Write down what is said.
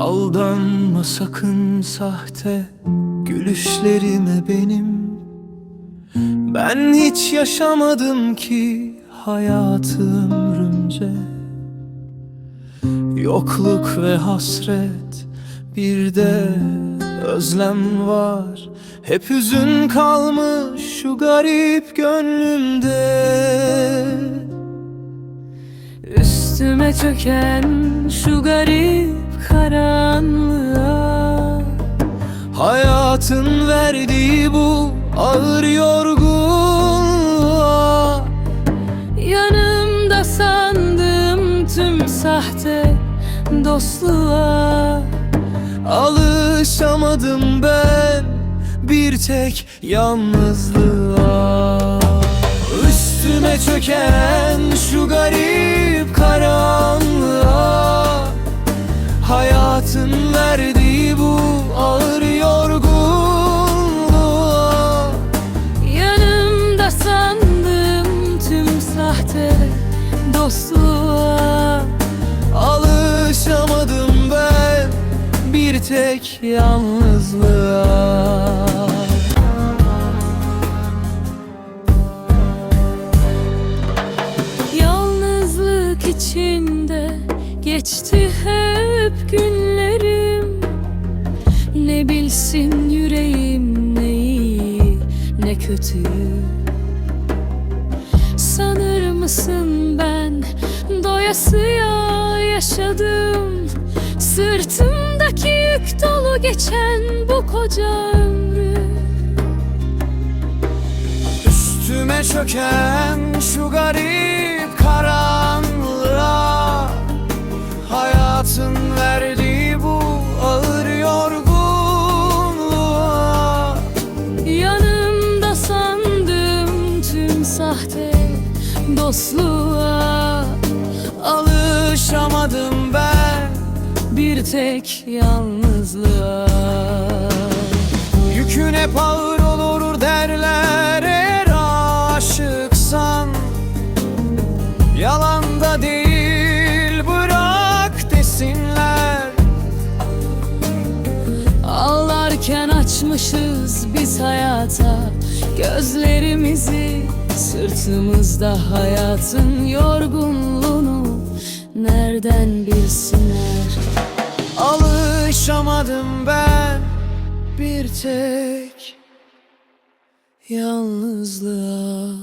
Aldanma sakın sahte gülüşlerime benim. Ben hiç yaşamadım ki hayatı ömrümce. Yokluk ve hasret bir de özlem var. Hep hüzün kalmış şu garip gönlümde. Üstüme çöken şu garip Hayatın verdiği bu ağır yorgunluğa Yanımda sandığım tüm sahte dostluğa Alışamadım ben bir tek yalnızlığa. Üstüme çöken şu garip karanlığa dostluğa Alışamadım ben bir tek yalnızlığa. Yalnızlık içinde geçti hep günlerim. Ne bilsin yüreğim ne iyi ne kötü Sanır mısın ben? Doyasıya yaşadım. Sırtımdaki yük dolu geçen bu koca ömrü. Üstüme çöken şu garip karanlığa Hayatın verdiği dostluğa Alışamadım ben Bir tek yalnızlığa. Yükün hep ağır olur derler eğer aşıksan. Yalan da değil bırak desinler. Ağlarken açmışız biz hayata Gözlerimizi sırtımızda hayatın yorgunluğunu Nereden bilsinler? Alışamadım ben bir tek yalnızlığa